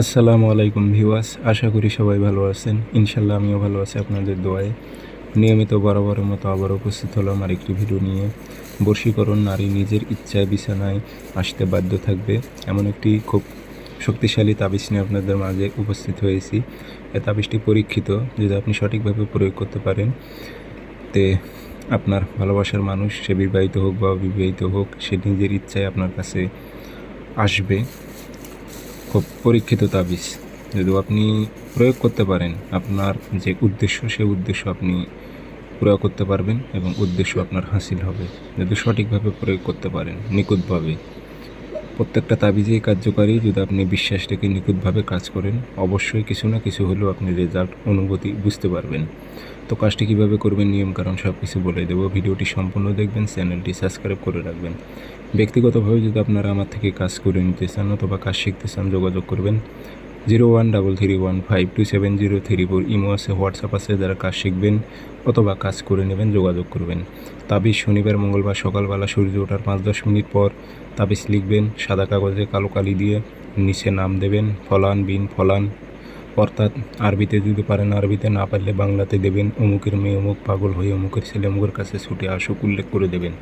আসসালামু আলাইকুম ভিউয়ার্স, আশা করি সবাই ভালো আছেন। ইনশাল্লাহ আমিও ভালো আছি আপনাদের দোয়ায়। নিয়মিত বরাবরের মতো আবার উপস্থিত হলাম আর একটি ভিডিও নিয়ে। বর্ষীকরণ নারী নিজের ইচ্ছায় বিছানায় আসতে বাধ্য থাকবে। এমন একটি খুব শক্তিশালী তাবিজ নিয়ে আপনাদের মাঝে উপস্থিত হয়েছি। এই তাবিজটি পরীক্ষিত, যদি আপনি সঠিকভাবে প্রয়োগ করতে পারেন, তে আপনার ভালোবাসার মানুষ সে বিবাহিত হোক বা অবিবাহিত হোক, সে নিজের ইচ্ছায় আপনার কাছে আসবে। খুব পরীক্ষিত তাবিজ। যদি আপনি প্রয়োগ করতে পারেন, আপনার যে উদ্দেশ্য, সেই উদ্দেশ্য আপনি প্রয়োগ করতে পারবেন এবং উদ্দেশ্য আপনার হাসিল হবে। যদি সঠিকভাবে প্রয়োগ করতে পারেন, নিখুঁতভাবে। প্রত্যেকটা তাবিজেই কার্যকারী। যদি আপনি বিশ্বাস রেখে নিখুঁতভাবে কাজ করেন, অবশ্যই কিছু না কিছু হলেও আপনি রেজাল্ট অনুভূতি বুঝতে পারবেন। তো কাজটি কীভাবে করবেন, নিয়ম কারণ সব কিছু বলে দেবো। ভিডিওটি সম্পূর্ণ দেখবেন, চ্যানেলটি সাবস্ক্রাইব করে রাখবেন। ব্যক্তিগতভাবে যদি আপনারা আমার থেকে কাজ করে নিতে চান অথবা কাজ শিখতে চান, যোগাযোগ করবেন। Zero one double three one five two seven zero three four imo আছে, হোয়াটসঅ্যাপ আছে, যারা কাজ শিখবেন অথবা কাজ করে নেবেন, যোগাযোগ করবেন। তাবিজ শনিবার, মঙ্গলবার সকালবেলা সূর্য ওঠার পাঁচ দশ মিনিট পর তাবিজ লিখবেন, সাদা কাগজে কালো কালি দিয়ে নিচে নাম দেবেন, ফলান বিন ফলান। অর্থাৎ আরবিতে যদি পারেন, আরবিতে না পারলে বাংলাতে দেবেন, অমুকের মেয়ে অমুক পাগল হয়ে অমুকের ছেলে অমুকের কাছে ছুটে আসুক, উল্লেখ করে দেবেন।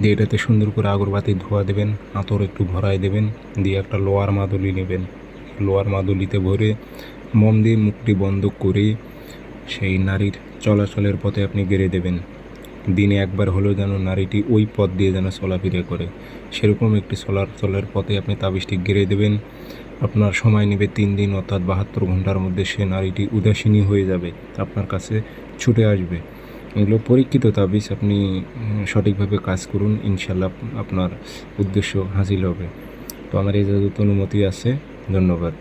দিয়ে এটাতে সুন্দর করে আগরবাতি ধোয়া দেবেন, আতর একটু ভরায় দেবেন, দিয়ে একটা লোয়ার মাদুলি নেবেন। লোয়ার মাদুলিতে ভরে মোম দিয়ে মুখটি বন্ধ করে সেই নারীর চলাচলের পথে আপনি গেড়ে দেবেন। দিনে একবার হলেও যেন নারীটি ওই পথ দিয়ে যেন চলাফিরে করে। সেরকম একটি চলাচলের পথে আপনি তাবিজটি গেড়ে দেবেন। আপনার সময় নেবে তিন দিন, অর্থাৎ বাহাত্তর ঘণ্টার মধ্যে সে নারীটি উদাসীনী হয়ে যাবে, আপনার কাছে ছুটে আসবে। এগুলো পরীক্ষিত তাবিজ, আপনি সঠিকভাবে কাজ করুন ইনশাল্লাহ আপনার উদ্দেশ্য হাসিল হবে। তো আমার এই যত অনুমতি আছে ধন্যবাদ।